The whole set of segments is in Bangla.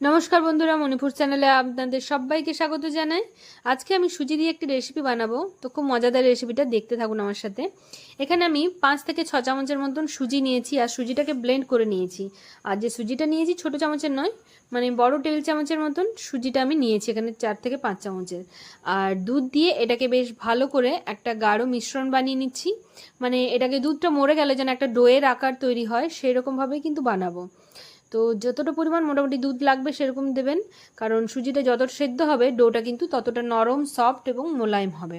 নমস্কার বন্ধুরা, মণিপুর চ্যানেলে আপনাদের সবাইকে স্বাগত জানাই। আজকে আমি সুজি দিয়ে একটি রেসিপি বানাবো। তো খুব মজাদার রেসিপিটা দেখতে থাকুন আমার সাথে। এখানে আমি পাঁচ থেকে ছ চামচের মতন সুজি নিয়েছি আর সুজিটাকে ব্লেন্ড করে নিয়েছি। আর যে সুজিটা নিয়েছি ছোট চামচের নয় মানে বড় টেবিল চামচের মতন সুজিটা আমি নিয়েছি এখানে চার থেকে পাঁচ চামচের। আর দুধ দিয়ে এটাকে বেশ ভালো করে একটা গাঢ় মিশ্রণ বানিয়ে নিচ্ছি। মানে এটাকে দুধটা মরে গেলে যেন একটা ডোয়ের আকার তৈরি হয় সেই রকমভাবেই কিন্তু বানাবো। তো যতটা পরিমাণ মোটামুটি দুধ লাগবে সেরকম দেবেন, কারণ সুজিটা যতটা সেদ্ধ হবে, ডোটা কিন্তু ততটা নরম সফট এবং মোলায়েম হবে।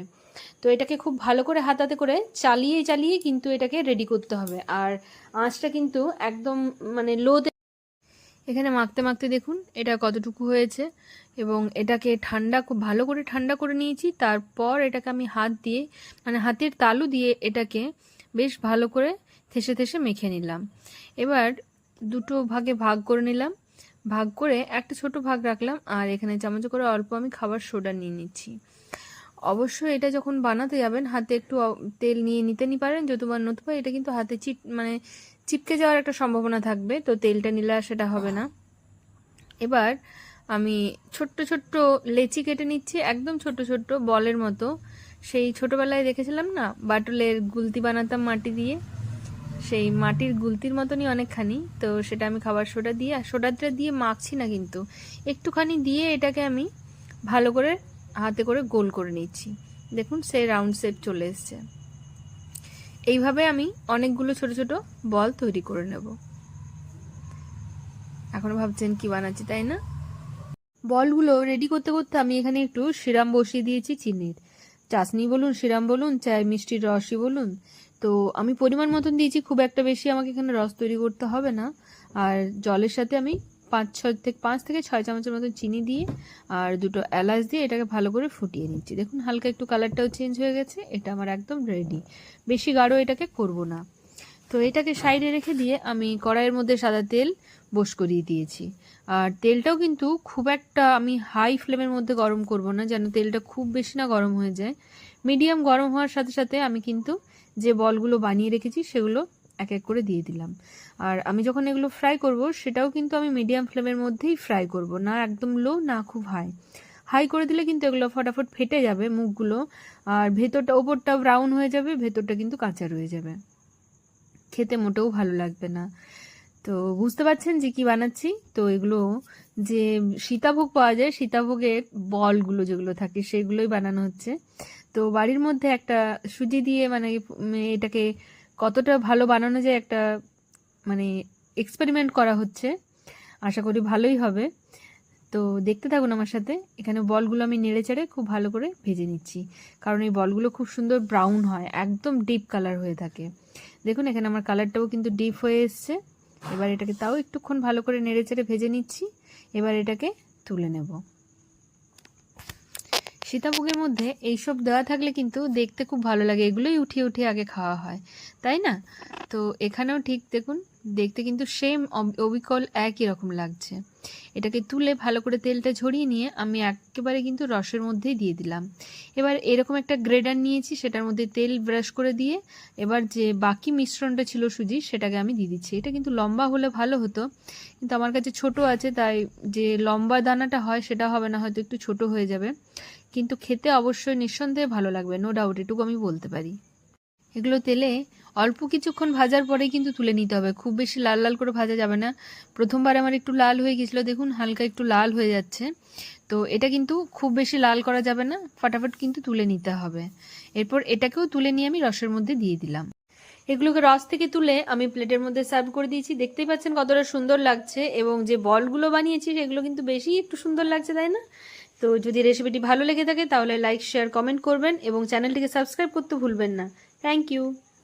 তো এটাকে খুব ভালো করে হাতাতে করে চালিয়ে চালিয়ে কিন্তু এটাকে রেডি করতে হবে। আর আঁচটা কিন্তু একদম মানে লোতে এখানে মাখতে মাখতে দেখুন, এটা কতটুকু হয়েছে। এবং এটাকে ঠান্ডা, খুব ভালো করে ঠান্ডা করে নিয়েছি। তারপর এটাকে আমি হাত দিয়ে মানে হাতের তালু দিয়ে এটাকে বেশ ভালো করে থেসে থেসে মেখে নিলাম। এবার দুটো ভাগে ভাগ করে নিলাম। ভাগ করে একটা ছোট ভাগ রাখলাম আর এখানে চামচ করে অল্প আমি খাবার সোডা নিয়ে নিচ্ছি। অবশ্যই এটা যখন বানাতে যাবেন, হাতে একটু তেল নিয়ে নিতে নি পারেন, যতবার নতুবা এটা কিন্তু হাতে চিট মানে চিপকে যাওয়ার একটা সম্ভাবনা থাকবে, তো তেলটা নিলে সেটা হবে না। এবার আমি ছোট্ট ছোট্ট লেচি কেটে নিচ্ছি, একদম ছোট্ট ছোট্ট বলের মতো। সেই ছোটবেলায় দেখেছিলাম না, বাটুলের গুলতি বানাতাম মাটি দিয়ে? সেই মাটির গুলতির মতনই অনেকখানি। তো সেটা আমি খাবার সোডা দিয়ে, আর সোডাটা দিয়ে মাখছি না কিন্তু। একটুখানি দিয়ে এটাকে আমি ভালো করে হাতে করে গোল করে নিচ্ছি। দেখুন সেই রাউন্ড শেপ চলে এসছে। এইভাবে আমি অনেকগুলো ছোট ছোট বল তৈরি করে নেব। এখন ভাবছেন কি বানাচ্ছি, তাই না? বলগুলো রেডি করতে করতে আমি এখানে একটু সিরাম বসিয়ে দিয়েছি চিনির। চাশনি বলুন, সিরাম বলুন চায় মিষ্টির রসই বলুন তো আমি পরিমাণ মতন দিয়েছি, খুব একটা বেশি আমাকে এখানে রস তৈরি করতে হবে না। আর জলের সাথে আমি পাঁচ, ছয় থেকে পাঁচ থেকে ছয় চামচের মতো চিনি দিয়ে আর দুটো এলাচ দিয়ে এটাকে ভালো করে ফুটিয়ে নিচ্ছি। দেখুন, হালকা একটু কালারটাও চেঞ্জ হয়ে গেছে, এটা আমার একদম রেডি বেশি গাঢ় এটাকে করব না। তো এটাকে সাইডে রেখে দিয়ে আমি কড়াইয়ের মধ্যে সাদা তেল বস করিয়ে দিয়েছি। আর তেলটাও কিন্তু খুব একটা আমি হাই ফ্লেমের মধ্যে গরম করব না, যেন তেলটা খুব বেশি না গরম হয়ে যায়। মিডিয়াম গরম হওয়ার সাথে সাথে আমি কিন্তু যে বলগুলো বানিয়ে রেখেছি, সেগুলো এক এক করে দিয়ে দিলাম। আর আমি যখন এগুলো ফ্রাই করব, সেটাও কিন্তু আমি মিডিয়াম ফ্লেমের মধ্যেই ফ্রাই করব, না একদম লো না খুব হাই হাই করে দিলে কিন্তু এগুলো ফটাফট ফেটে যাবে মুখগুলো, আর ভেতরটা ওপরটা ব্রাউন হয়ে যাবে, ভেতরটা কিন্তু কাঁচা রয়ে যাবে। খেতে মোটেও ভালো লাগবে না। তো বুঝতে পারছেন যে কি বানাচ্ছি? তো এগুলো যে সীতাভোগ পাওয়া যায়, সীতাভোগের বলগুলো যেগুলো থাকে সেগুলোই বানানো হচ্ছে। তো বাড়ির মধ্যে একটা সুজি দিয়ে মানে এটাকে কতটা ভালো বানানো যায় একটা মানে এক্সপেরিমেন্ট করা হচ্ছে। আশা করি ভালোই হবে। তো দেখতে থাকুন আমার সাথে। এখানে বলগুলো আমি নেড়ে চেড়ে খুব ভালো করে ভেজে নিচ্ছি। কারণ এই বলগুলো খুব সুন্দর ব্রাউন হয়, একদম ডিপ কালার হয়ে থাকে। দেখুন এখানে আমার কালারটাও কিন্তু ডিপ হয়ে এসছে। এবার এটাকে তাও একটুক্ষণ ভালো করে নেড়ে চেড়ে ভেজে নিচ্ছি। এবার এটাকে তুলে নেব। সীতাভোগের মধ্যে এইসব দেওয়া থাকলে কিন্তু দেখতে খুব ভালো লাগে। এগুলোই উঠিয়ে উঠিয়ে আগে খাওয়া হয়, তাই না? তো এখানেও ঠিক দেখুন, দেখতে কিন্তু সেম অবিকল একই রকম লাগছে। এটাকে তুলে ভালো করে তেলটা ঝরিয়ে নিয়ে আমি একেবারে কিন্তু রসের মধ্যেই দিয়ে দিলাম। এবার এরকম একটা গ্রেডার নিয়েছি, সেটার মধ্যে তেল ব্রাশ করে দিয়ে এবার যে বাকি মিশ্রণটা ছিল সুজি, সেটাকে আমি দিয়ে দিচ্ছি। এটা কিন্তু লম্বা হলে ভালো হতো, কিন্তু আমার কাছে ছোট আছে, তাই যে লম্বা দানাটা হয়, সেটা হবে না, হয়তো একটু ছোট হয়ে যাবে। কিন্তু খেতে অবশ্যই নিঃসন্দেহে ভালো লাগবে নো ডাউট এটুকু আমি বলতে পারি। এগুলো তেলে অল্প কিছুক্ষণ ভাজার পরে কিন্তু তুলে নিতে হবে। খুব বেশি লাল লাল করে ভাজা যাবে না। প্রথমবার আমার একটু লাল হয়ে গেছিল, দেখুন হালকা একটু লাল হয়ে যাচ্ছে। তো এটা কিন্তু খুব বেশি লাল করা যাবে না, ফটাফট কিন্তু তুলে নিতে হবে। এরপর এটাকেও তুলে নিয়ে আমি রসের মধ্যে দিয়ে দিলাম। এগুলোকে রস থেকে তুলে আমি প্লেটের মধ্যে সার্ভ করে দিয়েছি। দেখতেই পাচ্ছেন কতটা সুন্দর লাগছে এবং যে বলগুলো বানিয়েছি সেগুলো কিন্তু বেশি একটু সুন্দর লাগছে, তাই না? তো যদি রেসিপিটি ভালো লেগে থাকে তাহলে লাইক, শেয়ার, কমেন্ট করবেন এবং চ্যানেলটিকে সাবস্ক্রাইব করতে ভুলবেন না। Thank you.